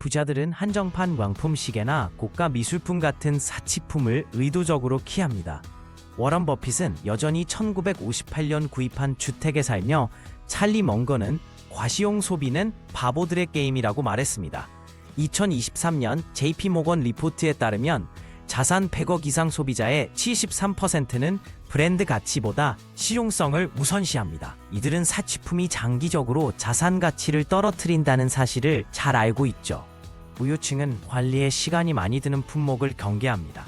부자들은 한정판 왕품 시계나 고가 미술품 같은 사치품을 의도적으로 키합니다. 워런 버핏은 여전히 1958년 구입한 주택에 살며 찰리 멍거는 과시용 소비는 바보들의 게임이라고 말했습니다. 2023년 JP 모건 리포트에 따르면 자산 100억 이상 소비자의 73%는 브랜드 가치보다 실용성을 우선시합니다. 이들은 사치품이 장기적으로 자산 가치를 떨어뜨린다는 사실을 잘 알고 있죠. 부유층은 관리에 시간이 많이 드는 품목을 경계합니다.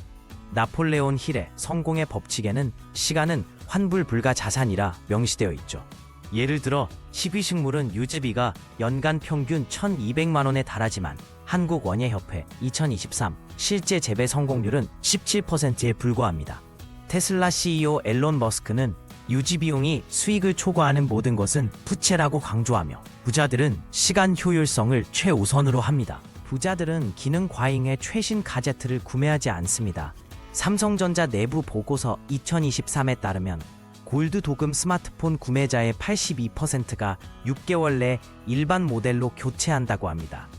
나폴레온 힐의 성공의 법칙에는 시간은 환불 불가 자산이라 명시되어 있죠. 예를 들어 식위식물은 유지비가 연간 평균 1,200만 원에 달하지만 한국 원예협회 2023 실제 재배 성공률은 17%에 불과합니다. 테슬라 CEO 앨런 머스크는 유지 비용이 수익을 초과하는 모든 것은 부채라고 강조하며 부자들은 시간 효율성을 최우선으로 합니다. 부자들은 기능 과잉의 최신 가제트를 구매하지 않습니다. 삼성전자 내부 보고서 2023에 따르면 골드 도금 스마트폰 구매자의 82%가 6개월 내 일반 모델로 교체한다고 합니다.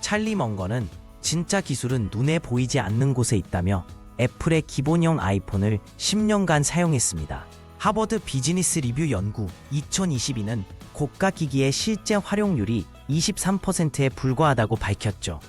찰리 멍거는 진짜 기술은 눈에 보이지 않는 곳에 있다며 애플의 기본형 아이폰을 10년간 사용했습니다. 하버드 비즈니스 리뷰 연구 2022는 고가 기기의 실제 활용률이 23%에 불과하다고 밝혔죠.